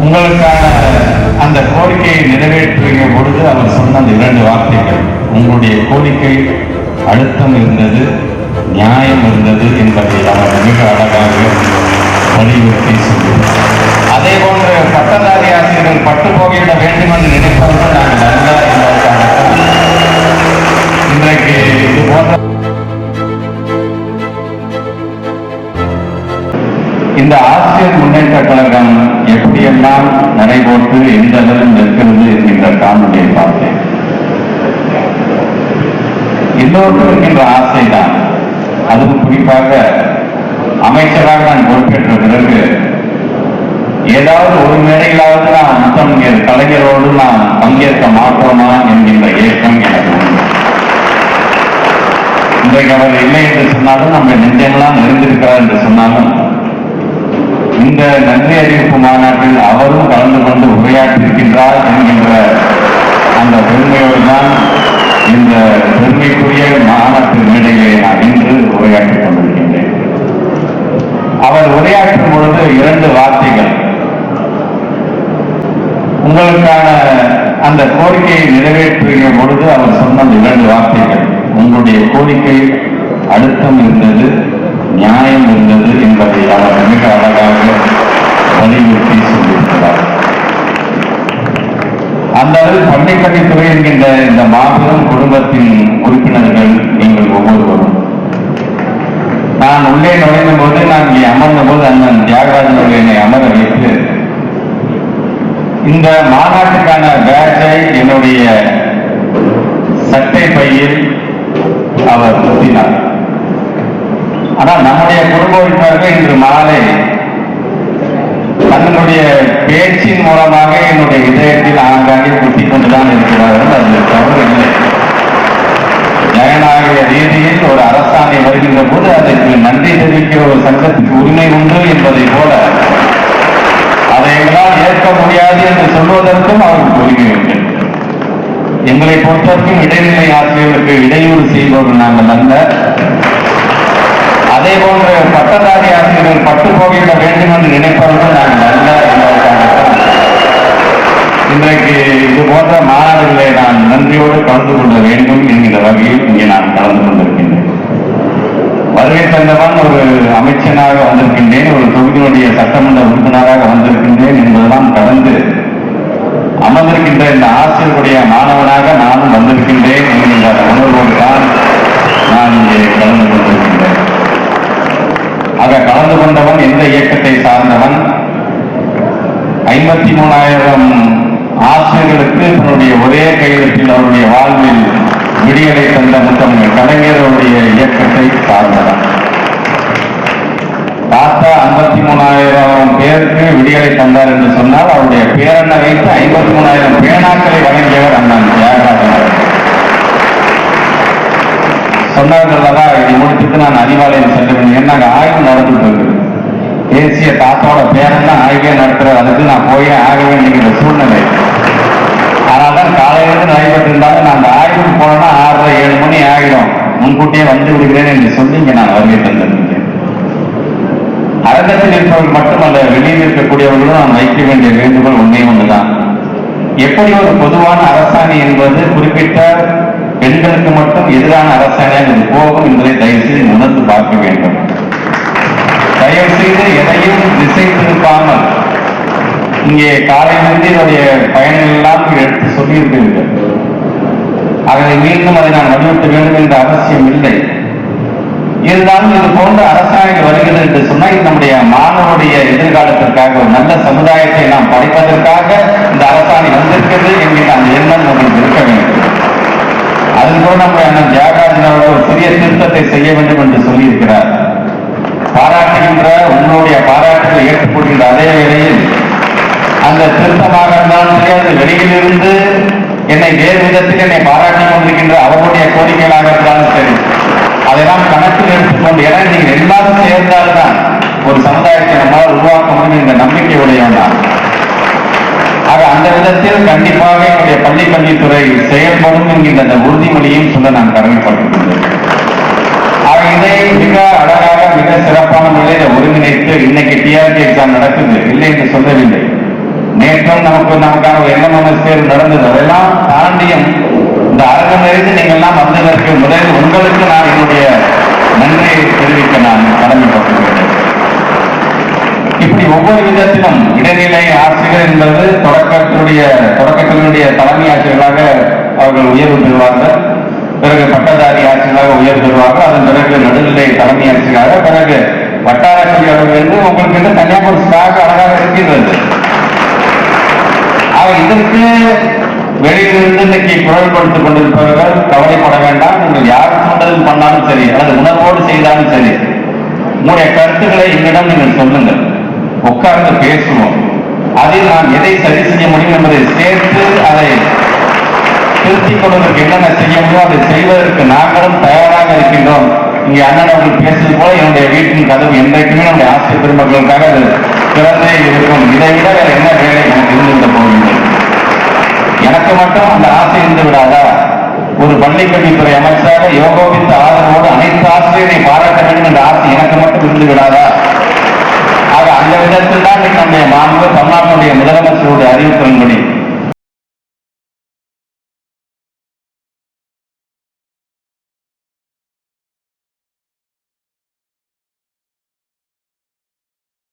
உங்களுக்கான அந்த கோரிக்கையை நிறைவேற்றிய பொழுது அவர் சொன்ன அந்த இரண்டு வார்த்தைகள் உங்களுடைய கோரிக்கை அழுத்தம் இருந்தது நியாயம் இருந்தது என்பதை அவர் மிக அழகாக வலியுறுத்தி சொல்கிறார். அதே போன்ற பட்டதாரி ஆசிரியர்கள் பட்டு போகிட வேண்டும் என்று நினைப்பவர்கள் நாங்கள் அல்ல என்பதற்கான இன்றைக்கு இது போன்ற இந்த ஆசிரியர் முன்னேற்ற கழகம் எப்படியெல்லாம் நடைபோட்டு எந்த அளவில் நிற்கிறது என்கின்ற காணொலியை பார்த்தேன். எல்லோருக்கும் இருக்கின்ற ஆசைதான் அதுவும் குறிப்பாக அமைச்சராக நான் பொறுப்பேற்ற பிறகு ஏதாவது ஒரு மேடையிலாவது நான் முத்தமிழர் கலைஞரோடு நான் பங்கேற்க மாட்டோமா என்கின்ற ஏக்கம் எனக்கு இன்றைக்கு அவர் இல்லை என்று சொன்னாலும் நம்ம நெஞ்செல்லாம் நிறைந்திருக்கிறார் என்று சொன்னாலும் இந்த நன்றி அறிவிப்பு மாநாட்டில் அவரும் கலந்து கொண்டு உரையாற்றிருக்கின்றார் என்கின்ற அந்த பெருமையோடு தான் இந்த பெருமைக்குரிய மாநாட்டினிடையே நான் இன்று உரையாற்றிக் கொண்டிருக்கின்றேன். அவர் உரையாற்றும் பொழுது இரண்டு வார்த்தைகள். உங்களுக்கான அந்த கோரிக்கையை நிறைவேற்றிய பொழுது அவர் சொன்ன இரண்டு வார்த்தைகள். உங்களுடைய கோரிக்கை அழுத்தம் இருந்தது. நியாயம் இருந்தது என்பதை அவர் மிக அழகாக வலியுறுத்தி சொல்லியிருக்கிறார். அந்த அளவில் பள்ளிக்கல்வித்துறை என்கின்ற இந்த மாபெரும் குடும்பத்தின் உறுப்பினர்கள் நீங்கள் ஒவ்வொருவரும். நான் உள்ளே நுழைந்த போது நான் இங்கே அமர்ந்த போது அண்ணன் தியாகராஜன் அவர்கள் என்னை அமர வைத்து இந்த மாநாட்டுக்கான பேட்சை என்னுடைய சட்டை பையில் அவர் சுத்தினார் ஆனால் நம்முடைய குடும்ப உறுப்பினர்கள் இன்று மாலை தன்னுடைய பேச்சின் மூலமாக என்னுடைய இதயத்தில் ஆங்காங்கே குத்திக் கொண்டுதான் இருக்கிறார்கள். அது தவறு இல்லை. ஜனநாயக ரீதியில் ஒரு அரசாணை வருகின்ற போது அதற்கு நன்றி தெரிவிக்கிற ஒரு சங்கத்துக்கு உரிமை உண்டு என்பதை போல அதை எங்களால் ஏற்க முடியாது என்று சொல்வதற்கும் அவருக்கு உரிமை உண்டு. எங்களை பொறுத்தவரைக்கும் இடைநிலை ஆசிரியர்களுக்கு இடையூறு செய்பவர்கள் நாங்கள் அல்ல. அதே போன்று பட்டதாரி ஆசிரியர்கள் பட்டு போகிட வேண்டும் என்று நினைப்பவர்கள் நான் இன்றைக்கு இது போன்ற மாநாடுகளை நான் நன்றியோடு கலந்து கொள்ள வேண்டும் என்கிற வகையில் இங்கே நான் கலந்து கொண்டிருக்கின்றேன். வருகை தந்தவன் ஒரு அமைச்சனாக வந்திருக்கின்றேன் ஒரு தொகுதியினுடைய சட்டமன்ற உறுப்பினராக வந்திருக்கின்றேன் என்பதெல்லாம் கடந்து அமர்ந்திருக்கின்ற இந்த ஆசிரியருடைய மாணவனாக நான் ஐம்பத்தி மூணாயிரம் ஆசிரியர்களுக்கு தன்னுடைய ஒரே கையெழுத்தில் அவருடைய வாழ்வில் விடியலை தந்த முத்தமிழ் கலைஞருடைய இயக்கத்தை சார்ந்தவன் தாத்தா ஐம்பத்தி மூணாயிரம் பேருக்கு விடியலை தந்தார் என்று சொன்னால் அவருடைய பேரனை வைத்து ஐம்பத்தி மூணாயிரம் பேனாக்களை வழங்கியவர் அண்ணன் தியாகராஜன் சொன்னார்கள் அல்லவா இதை முடிச்சுட்டு நான் அறிவாலயம் செல்ல வேண்டும் ஏன்னா ஆய்வு நடந்துட்டு இருக்கு தேசிய தாத்தாவோட பேரன் தான் ஆய்வே நடத்துறாரு அதுக்கு நான் போயே ஆக வேண்டிய சூழ்நிலை. ஆனால் தான் காலையிலிருந்து நடைபெற்றிருந்தாலும் நான் அந்த ஆய்வுக்கு போனோம்னா ஆறரை ஏழு மணி ஆகிடும். முன்கூட்டியே வந்து விடுகிறேன் என்று சொல்லி இங்கே நான் வருகை தந்திருக்கேன் அரங்கத்தில் இருப்பவர்கள் மட்டுமல்ல வெளியில் இருக்கக்கூடியவர்களும் நான் வைக்க வேண்டிய வேண்டுகோள் ஒன்றே ஒன்றுதான். எப்படி ஒரு பொதுவான அரசாணை என்பது குறிப்பிட்ட பெண்களுக்கு மட்டும் எதிரான அரசாணையாக இது போகும் என்பதை தயவு செய்து உணர்ந்து பார்க்க வேண்டும். தயவு செய்து எதையும் திசை திருப்பாமல் இங்கே காலையிலிருந்து என்னுடைய பயணங்கள் எல்லாம் எடுத்து சொல்லியிருக்கிறீர்கள். அதனை மீண்டும் அதை நான் வலியுறுத்த வேண்டும் என்ற அவசியம் இல்லை. இருந்தாலும் இது போன்ற அரசாங்கம் வருகிறது என்று சொன்னால் இது நம்முடைய மாணவருடைய எதிர்காலத்திற்காக ஒரு நல்ல சமுதாயத்தை நாம் படைப்பதற்காக இந்த அரசாணை வந்திருக்கிறது என்கிற அந்த எண்ணம் உங்களுக்கு இருக்க வேண்டும். அதுபோல் நம்முடைய நம்ம அண்ணன் தியாகராஜன் அவர்கள் ஒரு சிறிய திருத்தத்தை செய்ய வேண்டும் என்று சொல்லியிருக்கிறார். பாராட்டுகின்ற உன்னுடைய பாராட்டுகளை ஏற்றுக்கொள்கின்ற அதே வேளையில் அந்த திருத்தமாக இருந்தாலும் அது வெளியிலிருந்து என்னை வேறு விதத்தில் என்னை பாராட்டி கொண்டிருக்கின்ற அவர்களுடைய கோரிக்கைகளாக இருந்தாலும் சரி. அதெல்லாம் கணக்கில் எடுத்துக்கொண்டு ஏன்னா நீங்கள் எல்லாரும் சேர்ந்தால்தான் ஒரு சமுதாயத்தை நம்மால் உருவாக்க முடியும் இந்த நம்பிக்கை உடையவன் ஆக அந்த விதத்தில் கண்டிப்பாக என்னுடைய பள்ளி கல்வித்துறை செயல்படும் என்கின்ற அந்த உறுதிமொழியும் சொல்ல நான் கடமைப்பட்டிருக்கின்றேன் மிக ஒருங்கிணைத்து இன்னைக்கு டிஆர்டி எக்ஸாம் நடக்குது. இல்லை என்று சொல்லவில்லை. நேற்றும் நமக்கு நமக்கான ஒரு எண்ணம் தேர்வு நடந்தது. அதெல்லாம் தாண்டியும் இந்த அரங்கம் நிறைந்து நீங்கள் எல்லாம் வந்ததற்கு முதலில் உங்களுக்கு நான் என்னுடைய நன்றியை தெரிவிக்க நான் கடமைப்பட்டுள்ளேன் இப்படி ஒவ்வொரு விதத்திலும் இடைநிலை ஆசிரியர் என்பது தொடக்கத்தினுடைய தொடக்கத்தினுடைய தலைமை ஆசிரியர்களாக அவர்கள் உயர்வு பெறுவார்கள். பிறகு பட்டதாரி ஆசிரியராக உயர்வு அதன் பிறகு நடுநிலை தலைமை ஆட்சியராக பிறகு வட்டார ஆசிரியர்கள் உங்களுக்கு வந்து தனியாக ஒரு ஸ்டாக் அழகாக இருக்கின்றது ஆக இதற்கு வெளியிலிருந்து இன்னைக்கு குரல் கொடுத்துக் கொண்டிருப்பவர்கள் கவலைப்பட வேண்டாம். நீங்கள் யார் தூண்டல் பண்ணாலும் சரி அல்லது உணர்வோடு செய்தாலும் சரி உங்களுடைய கருத்துக்களை என்னிடம் நீங்கள் சொல்லுங்கள். உட்கார்ந்து பேசுவோம். அதில் நாம் எதை சரி செய்ய முடியும் என்பதை சேர்த்து அதை திருத்திக் கொள்வதற்கு என்னென்ன செய்ய முடியும் அதை செய்வதற்கு நாங்களும் தயாராக இருக்கின்றோம். இங்கே அண்ணன் அவர்கள் பேசுவது போல என்னுடைய வீட்டின் கதவு என்றைக்குமே நம்முடைய ஆசிரியர் பெருமக்களுக்காக அது திறந்தே இருக்கும். இதை விட வேற என்ன வேலை எனக்கு இருந்திருந்த போகிறது எனக்கு மட்டும் அந்த ஆசை இருந்து விடாதா? ஒரு பள்ளிக்கல்வித்துறை அமைச்சராக யோகோவித்த ஆதரவோடு அனைத்து ஆசிரியரை பாராட்ட வேண்டும் என்ற ஆசை எனக்கு மட்டும் இருந்து விடாதா? ஆக அந்த விதத்தில் தான் நம்முடைய மாண்பு தமிழ்நாட்டினுடைய முதலமைச்சருடைய அறிவிப்பின்படி